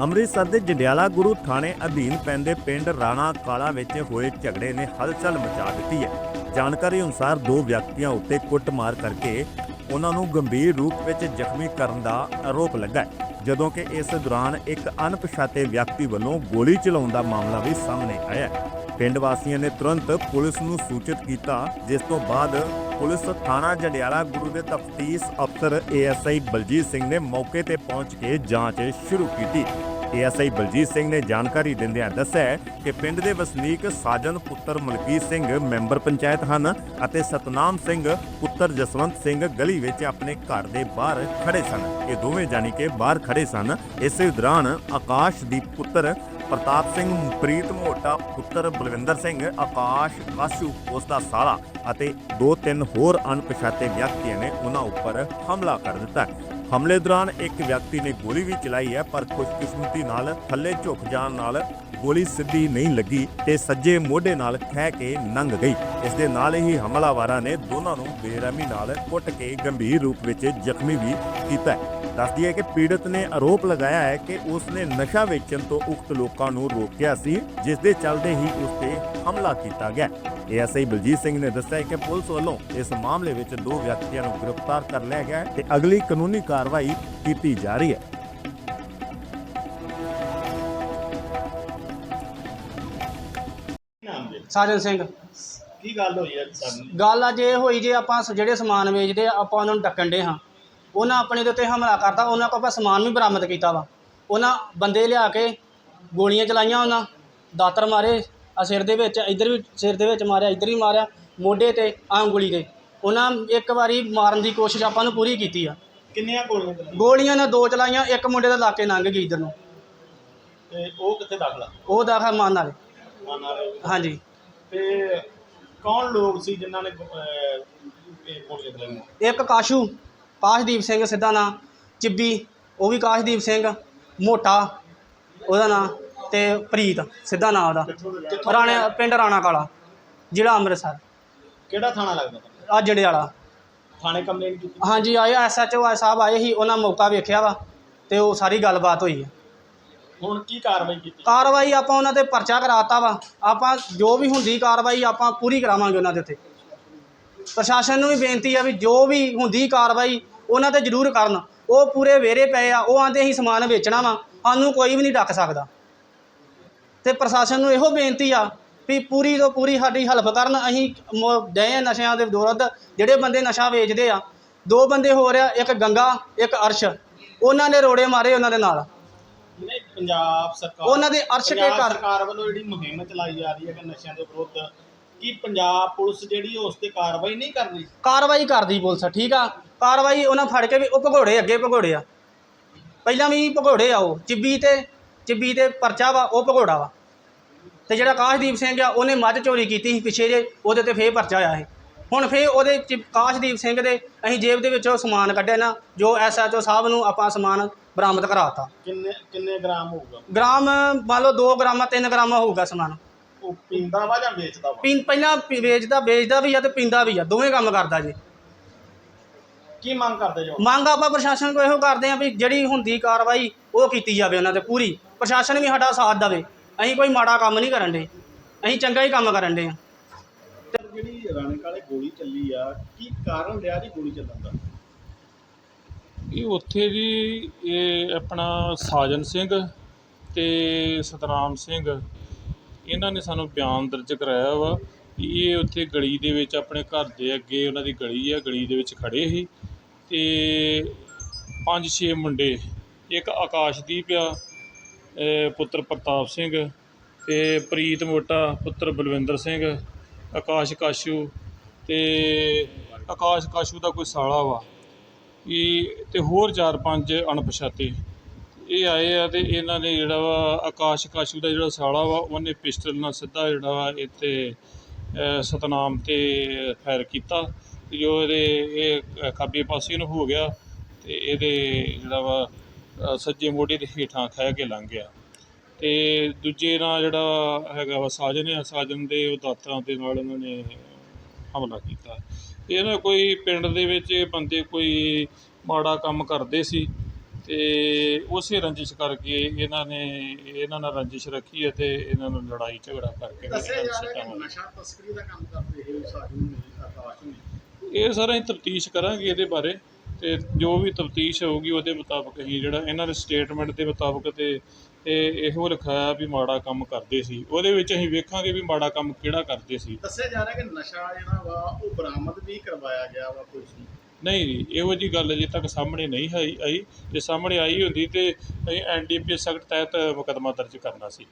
ਅੰਮ੍ਰਿਤਸਰ ਦੇ ਜੰਡਿਆਲਾ ਗੁਰੂ ਥਾਣੇ ਅਧੀਨ ਪੈਂਦੇ ਪਿੰਡ ਰਾਣਾ ਕਾਲਾ ਵਿੱਚ ਹੋਏ ਝਗੜੇ ਨੇ ਹਲਚਲ ਮਚਾ ਦਿੱਤੀ ਹੈ। ਜਾਣਕਾਰੀ ਅਨੁਸਾਰ ਦੋ ਵਿਅਕਤੀਆਂ ਉੱਤੇ ਕੁੱਟਮਾਰ ਕਰਕੇ ਉਹਨਾਂ ਨੂੰ ਗੰਭੀਰ ਰੂਪ ਵਿੱਚ ਜ਼ਖਮੀ ਕਰਨ ਦਾ ਆਰੋਪ ਲੱਗਾ ਹੈ। ਜਦੋਂ ਕਿ ਇਸ ਦੌਰਾਨ ਇੱਕ ਅਣਪਛਾਤੇ ਵਿਅਕਤੀ ਵੱਲੋਂ ਗੋਲੀ ਚਲਾਉਣ ਦਾ ਮਾਮਲਾ ਵੀ ਸਾਹਮਣੇ ਆਇਆ ਹੈ। ਪਿੰਡ ਵਾਸੀਆਂ ਨੇ ਤੁਰੰਤ ਪੁਲਿਸ ਨੂੰ ਸੂਚਿਤ ਕੀਤਾ, ਜਿਸ ਤੋਂ ਬਾਅਦ ਪੁਲਿਸ ਥਾਣਾ ਜੰਡਿਆਲਾ ਗੁਰੂ ਦੇ ਤਫਤੀਸ਼ ਅਫਸਰ ਏਐਸਆਈ ਬਲਜੀਤ ਸਿੰਘ ਨੇ ਮੌਕੇ ਤੇ ਪਹੁੰਚ ਕੇ ਜਾਂਚ ਸ਼ੁਰੂ ਕੀਤੀ। ਏਐਸਆਈ ਬਲਜੀਤ ਸਿੰਘ ਨੇ ਜਾਣਕਾਰੀ ਦਿੰਦਿਆਂ ਦੱਸਿਆ ਕਿ ਪਿੰਡ ਦੇ ਵਸਨੀਕ ਸਾਜਨ ਪੁੱਤਰ ਮਲਕੀਤ ਸਿੰਘ ਮੈਂਬਰ ਪੰਚਾਇਤ ਹਨ ਅਤੇ ਸਤਨਾਮ ਸਿੰਘ ਪੁੱਤਰ ਜਸਵੰਤ ਸਿੰਘ ਗਲੀ ਵਿੱਚ ਆਪਣੇ ਘਰ ਦੇ ਬਾਹਰ ਖੜੇ ਸਨ। ਇਹ ਦੋਵੇਂ ਜਾਨੀ ਕਿ ਬਾਹਰ ਖੜੇ ਸਨ। ਇਸੇ ਦੌਰਾਨ ਆਕਾਸ਼ਦੀਪ ਪੁੱਤਰ ਪ੍ਰਤਾਪ ਸਿੰਘ, ਪ੍ਰੀਤ ਮੋਟਾ ਪੁੱਤਰ ਬਲਵਿੰਦਰ ਸਿੰਘ, ਆਕਾਸ਼ ਕਾਸ਼ੂ, ਉਸ ਦਾ ਸਾਲਾ ਅਤੇ ਦੋ ਤਿੰਨ ਹੋਰ ਅਣਪਛਾਤੇ ਵਿਅਕਤੀਆਂ ਨੇ ਉਹਨਾਂ ਉੱਪਰ ਹਮਲਾ ਕਰ ਦਿੱਤਾ। ਹਮਲੇ ਦੌਰਾਨ ਇੱਕ ਵਿਅਕਤੀ ਨੇ ਗੋਲੀ ਵੀ ਚਲਾਈ ਹੈ, ਪਰ ਖੁਸ਼ਕਿਸਮਤੀ ਨਾਲ ਥੱਲੇ ਝੁਕ ਜਾਣ ਨਾਲ ਗੋਲੀ ਸਿੱਧੀ ਨਹੀਂ ਲੱਗੀ ਤੇ ਸੱਜੇ ਮੋਢੇ ਨਾਲ ਖਹਿ ਕੇ ਲੰਘ ਗਈ। ਇਸ ਦੇ ਨਾਲ ਹੀ ਹਮਲਾਵਾਰਾਂ ਨੇ ਦੋਨਾਂ ਨੂੰ ਬੇਰਹਿਮੀ ਨਾਲ ਕੁੱਟ ਕੇ ਗੰਭੀਰ ਰੂਪ ਵਿੱਚ ਜ਼ਖਮੀ ਵੀ ਕੀਤਾ ਦੱਸਦੀ ਹੈ ਕਿ ਪੀੜਤ ਨੇ ਆਰੋਪ ਲਗਾਇਆ ਹੈ ਕਿ ਉਸ ਨੇ ਨਸ਼ਾ ਵੇਚਣ ਤੋਂ ਉਕਤ ਲੋਕਾਂ ਨੂੰ ਰੋਕਿਆ ਸੀ, ਜਿਸ ਦੇ ਚੱਲਦੇ ਹੀ ਉਸ ਤੇ ਹਮਲਾ ਕੀਤਾ ਗਿਆ। ਏਐਸਆਈ ਬਲਜੀਤ ਸਿੰਘ ਨੇ ਦੱਸਿਆ ਕਿ ਪੁਲਿਸ ਵੱਲੋਂ ਇਸ ਮਾਮਲੇ ਵਿੱਚ ਦੋ ਵਿਅਕਤੀਆਂ ਨੂੰ ਗ੍ਰਿਫਤਾਰ ਕਰ ਲਿਆ ਗਿਆ ਹੈ ਤੇ ਅਗਲੀ ਕਾਨੂੰਨੀ ਕਾਰਵਾਈ ਕੀਤੀ ਜਾ ਰਹੀ ਹੈ। ਸਾਜਨ ਸਿੰਘ। ਕੀ ਗੱਲ ਹੋਈ ਹੈ ਸਾਨੂੰ ਗੱਲ ਅੱਜ ਇਹ ਹੋਈ ਜੇ ਆਪਾਂ ਸ- ਜਿਹੜੇ ਸਮਾਨ ਵੇਚਦੇ ਆ ਆਪਾਂ ਉਹਨਾਂ ਨੂੰ ਡੱਕਣ ਦੇ ਹਾਂ। ਉਹਨਾਂ ਆਪਣੇ ਦੇ ਉੱਤੇ ਹਮਲਾ ਕਰਤਾ ਉਹਨਾਂ ਕੋਲ ਆਪਾਂ ਸਮਾਨ ਵੀ ਬਰਾਮਦ ਕੀਤਾ ਵਾ। ਉਹਨਾਂ ਬੰਦੇ ਲਿਆ ਕੇ ਗੋਲੀਆਂ ਚਲਾਈਆਂ ਉਹਨਾਂ ਦਾਤਰ ਮਾਰੇ ਆ ਸਿਰ ਦੇ ਵਿੱਚ ਇੱਧਰ ਵੀ ਸਿਰ ਦੇ ਵਿੱਚ ਮਾਰਿਆ ਇੱਧਰ ਵੀ ਮਾਰਿਆ ਮੋਢੇ ਤੇ ਆਹ ਉਂਗਲੀ ਤੇ। ਉਹਨਾਂ ਇੱਕ ਵਾਰੀ ਮਾਰਨ ਦੀ ਕੋਸ਼ਿਸ਼ ਆਪਾਂ ਨੂੰ ਪੂਰੀ ਕੀਤੀ ਆ। ਕਿੰਨੀਆਂ ਗੋਲੀਆਂ ਚੱਲੀਆਂ ਗੋਲੀਆਂ ਨੇ ਦੋ ਚਲਾਈਆਂ ਇੱਕ ਮੁੰਡੇ ਦਾ ਲਾ ਕੇ ਲੰਘ ਗਈ ਇੱਧਰ ਨੂੰ। ਤੇ ਉਹ ਕਿੱਥੇ ਦਾਖਲਾ ਉਹ ਦਾਖਲ ਮਾਨ ਵਾਲੇ ਮਾਨਾ ਰਹੇ ਹਾਂਜੀ। ਤੇ ਕੌਣ ਲੋਕ ਸੀ ਜਿਨ੍ਹਾਂ ਨੇ ਗੋ- ਅਹ, ਇਹ ਗੋਲੀਆਂ ਚਲਾਈਆਂ? ਇੱਕ ਕਾਸ਼ੂ ਕਾਸ਼ਦੀਪ ਸਿੰਘ ਸਿੱਧਾ ਨਾਂ ਚਿੱਬੀ ਉਹ ਵੀ ਕਾਸ਼ਦੀਪ ਸਿੰਘ ਮੋਟਾ ਉਹਦਾ ਨਾਂ ਤੇ ਪ੍ਰੀਤ ਸਿੱਧਾ ਨਾਂ ਉਹਦਾ ਕਿੱਥੋਂ ਰਾਣੇ ਪਿੰਡ ਰਾਣਾ ਕਾਲਾ ਜ਼ਿਲ੍ਹਾ ਅੰਮ੍ਰਿਤਸਰ। ਕਿਹੜਾ ਥਾਣਾ ਲੱਗਦਾ ਤੁਹਾਨੂੰ? ਆ ਜੜੇ ਵਾਲਾ। ਥਾਣੇ ਕੰਪਲੇਂਟ ਕੀਤੀ? ਹਾਂਜੀ ਆਏ ਐਸਐਚਓ ਸਾਹਿਬ ਆਏ ਸੀ ਉਹਨਾਂ ਮੌਕਾ ਵੇਖਿਆ ਵਾ ਤੇ ਉਹ ਸਾਰੀ ਗੱਲਬਾਤ ਹੋਈ ਹੈ ਹੁਣ ਕੀ ਕਾਰਵਾਈ ਕੀਤੀ? ਕਾਰਵਾਈ ਆਪਾਂ ਉਹਨਾਂ ਤੇ ਪਰਚਾ ਕਰਾਤਾ ਵਾ। ਆਪਾਂ ਜੋ ਵੀ ਹੁੰਦੀ ਕਾਰਵਾਈ ਆਪਾਂ ਪੂਰੀ ਕਰਾਵਾਂਗੇ ਉਹਨਾਂ ਦੇ ਉੱਤੇ। ਪ੍ਰਸ਼ਾਸਨ ਨੂੰ ਵੀ ਬੇਨਤੀ ਆ ਵੀ ਜੋ ਵੀ ਹੁੰਦੀ ਕਾਰਵਾਈ ਉਹਨਾਂ ਤੇ ਜ਼ਰੂਰ ਕਰਨ। ਉਹ ਪੂਰੇ ਵੇਰੇ ਪਏ ਆ ਉਹ ਆਂਦੇ ਅਸੀਂ ਸਮਾਨ ਵੇਚਣਾ ਵਾ ਸਾਨੂੰ ਕੋਈ ਵੀ ਨਹੀਂ ਡੱਕ ਸਕਦਾ। ਤੇ ਪ੍ਰਸ਼ਾਸਨ ਨੂੰ ਇਹੋ ਬੇਨਤੀ ਆ ਵੀ ਪੂਰੀ ਤੋਂ ਪੂਰੀ ਸਾਡੀ ਹੈਲਪ ਕਰਨ ਅਸੀਂ ਡਏ ਆ ਨਸ਼ਿਆਂ ਦੇ ਵਿਰੁੱਧ ਜਿਹੜੇ ਬੰਦੇ ਨਸ਼ਾ ਵੇਚਦੇ ਆ ਦੋ ਬੰਦੇ ਹੋ ਰਿਹਾ ਇੱਕ ਗੰਗਾ ਇੱਕ ਅਰਸ਼। ਉਹਨਾਂ ਨੇ ਰੋੜੇ ਮਾਰੇ ਉਹਨਾਂ ਦੇ ਨਾਲ। ਨਹੀਂ ਪੰਜਾਬ ਸਰਕਾਰ ਉਹਨਾਂ ਦੇ ਅਰਸ਼ ਕੇ ਘਰ। ਸਰਕਾਰ ਵੱਲੋਂ ਜਿਹੜੀ ਮੁਹਿੰਮ ਚਲਾਈ ਜਾ ਰਹੀ ਹੈ ਕਿ ਨਸ਼ਿਆਂ ਦੇ ਵਿਰੁੱਧ ਕੀ ਪੰਜਾਬ ਪੁਲਿਸ ਜਿਹੜੀ ਉਸ ਤੇ ਕਾਰਵਾਈ ਨਹੀਂ ਕਰ ਰਹੀ? ਕਾਰਵਾਈ ਕਰਦੀ ਪੁਲਿਸ ਠੀਕ ਆ। ਕਾਰਵਾਈ ਉਹਨਾਂ ਫੜ ਕੇ ਵੀ ਉਹ ਭਗੌੜੇ ਅੱਗੇ ਭਗੌੜੇ ਆ। ਪਹਿਲਾਂ ਵੀ ਭਗੌੜੇ ਆ ਉਹ ਚਿੱਬੀ ਤੇ ਚਿੱਬੀ ਤੇ ਪਰਚਾ ਵਾ ਉਹ ਭਗੌੜਾ ਵਾ। ਤੇ ਜਿਹੜਾ ਕਾਸ਼ਦੀਪ ਸਿੰਘ ਆ ਉਹਨੇ ਮੱਝ ਚੋਰੀ ਕੀਤੀ ਸੀ ਪਿੱਛੇ ਜੇ ਉਹਦੇ ਤੇ ਫੇਰ ਪਰਚਾ ਆਇਆ ਸੀ। ਹੁਣ ਫੇਰ ਉਹਦੇ ਚ- ਕਾਸ਼ਦੀਪ ਸਿੰਘ ਦੇ ਅਸੀਂ ਜੇਬ ਦੇ ਵਿੱਚੋਂ ਸਮਾਨ ਕੱਢਿਆ ਨਾ ਜੋ ਐਸਐਚਓ ਸਾਹਿਬ ਨੂੰ ਆਪਾਂ ਸਮਾਨ ਬਰਾਮਦ ਕਰਾਤਾ। ਕਿੰਨੇ ਕਿੰਨੇ ਗ੍ਰਾਮ ਹੋਊਗਾ? ਗ੍ਰਾਮ ਮੰਨ ਲਓ 2 ਗ੍ਰਾਮ 3 ਗ੍ਰਾਮ ਹੋਊਗਾ ਸਮਾਨ। ਉਹ ਪੀਂਦਾ ਵਾ ਜਾਂ ਵੇਚਦਾ ਵਾ? ਪੀਂ ਪਹਿਲਾਂ ਪੀ- ਵੇਚਦਾ ਵੇਚਦਾ ਵੀ ਆ ਤੇ ਪੀਂਦਾ ਵੀ ਆ ਦੋਵੇਂ ਕੰਮ ਕਰਦਾ ਜੀ। ਕੀ ਮੰਗ ਕਰਦੇ ਜੋ? ਮੰਗ ਆਪਾਂ ਪ੍ਰਸ਼ਾਸਨ ਕੋਲ ਇਹੋ ਕਰਦੇ ਆਂ ਵੀ ਜਿਹੜੀ ਹੁੰਦੀ ਕਾਰਵਾਈ ਉਹ ਕੀਤੀ ਜਾਵੇ ਉਹਨਾਂ ਤੇ ਪੂਰੀ। ਪ੍ਰਸ਼ਾਸਨ ਵੀ ਸਾਡਾ ਸਾਥ ਦੇਵੇ। ਅਸੀਂ ਕੋਈ ਮਾੜਾ ਕੰਮ ਨਹੀਂ ਕਰਨ ਦੇ। ਅਸੀਂ ਚੰਗਾ ਹੀ ਕੰਮ ਕਰਨ ਦੇ ਆ ਜਿਹੜੀ ਰਾਣੇ ਕਾਲੇ ਗੋਲੀ ਚੱਲੀ ਆ ਕੀ ਕਾਰਨ ਰਿਹਾ ਜੀ ਗੋਲੀ ਚੱਲਣ ਦਾ? ਇਹ ਉੱਥੇ ਜੀ ਇਹ ਆਪਣਾ ਸਾਜਨ ਸਿੰਘ ਤੇ ਸਤਨਾਮ ਸਿੰਘ ਇਹਨਾਂ ਨੇ ਸਾਨੂੰ ਬਿਆਨ ਦਰਜ ਕਰਾਇਆ ਵਾ ਕਿ ਇਹ ਉੱਥੇ ਗਲੀ ਦੇ ਵਿੱਚ ਆਪਣੇ ਘਰ ਦੇ ਅੱਗੇ ਉਹਨਾਂ ਦੀ ਗਲੀ ਆ ਗਲੀ ਦੇ ਵਿੱਚ ਖੜੇ ਸੀ ਤੇ ਪੰਜ ਛੇ ਮੁੰਡੇ ਇੱਕ ਆਕਾਸ਼ਦੀਪ ਆ ਪੁੱਤਰ ਪ੍ਰਤਾਪ ਸਿੰਘ ਅਤੇ ਪ੍ਰੀਤ ਮੋਟਾ ਪੁੱਤਰ ਬਲਵਿੰਦਰ ਸਿੰਘ, ਆਕਾਸ਼ ਕਾਸ਼ੂ ਤੇ ਆਕਾਸ਼ ਕਾਸ਼ੂ ਦਾ ਕੋਈ ਸਾਲਾ ਵਾ। ਇਹ ਤੇ ਹੋਰ ਚਾਰ ਪੰਜ ਅਣਪਛਾਤੇ। ਇਹ ਆਏ ਆ ਤੇ ਇਹਨਾਂ ਨੇ ਜਿਹੜਾ ਵਾ ਆਕਾਸ਼ ਕਾਸ਼ੂ ਦਾ ਜਿਹੜਾ ਸਾਲਾ ਵਾ, ਉਹਨੇ ਪਿਸਟਲ ਨਾਲ ਸਿੱਧਾ ਜਿਹੜਾ ਵਾ ਇੱਥੇ ਸਤਨਾਮ ਤੇ ਫਾਇਰ ਕੀਤਾ। ਜੋ ਇਹਦੇ, ਇਹ ਖੱਬੇ ਪਾਸੇ ਨੂੰ ਹੋ ਗਿਆ ਤੇ ਇਹਦੇ ਜਿਹੜਾ ਵਾ ਸੱਜੇ ਮੋਢੇ ਦੇ ਹੇਠਾਂ ਖਹਿ ਕੇ ਲੰਘ ਗਿਆ। ਤੇ ਦੂਜੇ ਨਾਲ ਜਿਹੜਾ ਹੈਗਾ ਵਾ ਸਾਜਨ ਆ ਸਾਜਨ ਦੇ ਉਹ ਦਾਤਰਾਂ ਦੇ ਨਾਲ ਉਹਨਾਂ ਨੇ ਹਮਲਾ ਕੀਤਾ। ਇਹ ਨਾ ਕੋਈ ਪਿੰਡ ਦੇ ਵਿੱਚ ਬੰਦੇ ਕੋਈ ਮਾੜਾ ਕੰਮ ਕਰਦੇ ਸੀ ਤੇ ਉਸੇ ਰੰਜਿਸ਼ ਕਰਕੇ ਇਹਨਾਂ ਨੇ ਇਹਨਾਂ ਨਾਲ ਰੰਜਿਸ਼ ਰੱਖੀ ਹੈ ਤੇ ਇਹਨਾਂ ਨੂੰ ਲੜਾਈ ਝਗੜਾ ਕਰਕੇ ਦੱਸਿਆ ਜਾ ਰਿਹਾ ਕਿ। ਨਸ਼ਾ ਤਸਕਰੀ ਦਾ ਕੰਮ ਕਰਦੇ ਇਹ ਸਾਜੂ ਨੇ ਆਕਾਸ਼ ਨੇ। ਇਹ ਸਾਰਾ ਅਸੀਂ ਤਫਤੀਸ਼ ਕਰਾਂਗੇ ਇਹਦੇ ਬਾਰੇ। ਤੇ ਜੋ ਵੀ ਤਫਤੀਸ਼ ਹੋਊਗੀ ਉਹਦੇ ਮੁਤਾਬਕ ਅਸੀਂ ਜਿਹੜਾ ਇਹਨਾਂ ਦੇ ਸਟੇਟਮੈਂਟ ਦੇ ਮੁਤਾਬਕ ਤੇ ਇਹ ਇਹੋ ਲਿਖਾਇਆ ਵੀ ਮਾੜਾ ਕੰਮ ਕਰਦੇ ਸੀ। ਉਹਦੇ ਵਿੱਚ ਅਸੀਂ ਵੇਖਾਂਗੇ ਵੀ ਮਾੜਾ ਕੰਮ ਕਿਹੜਾ ਕਰਦੇ ਸੀ। ਦੱਸਿਆ ਜਾ ਰਿਹਾ ਕਿ ਨਸ਼ਾ ਜਿਹੜਾ ਵਾ ਉਹ ਬਰਾਮਦ ਵੀ ਕਰਵਾਇਆ ਗਿਆ ਵਾ ਪੁਲਿਸ ਨੂੰ ਨਹੀਂ ਇਹੋ ਜੀ ਗੱਲ ਅਜੇ ਤੱਕ ਸਾਹਮਣੇ ਨਹੀਂ ਆਈ ਆਈ। ਜੇ ਸਾਹਮਣੇ ਆਈ ਹੁੰਦੀ ਤੇ ਅਸੀਂ ਐਨਡੀਪੀਐਸ ਸਖਤ ਤਹਿਤ ਮੁਕੱਦਮਾ ਦਰਜ ਕਰਨਾ ਸੀ।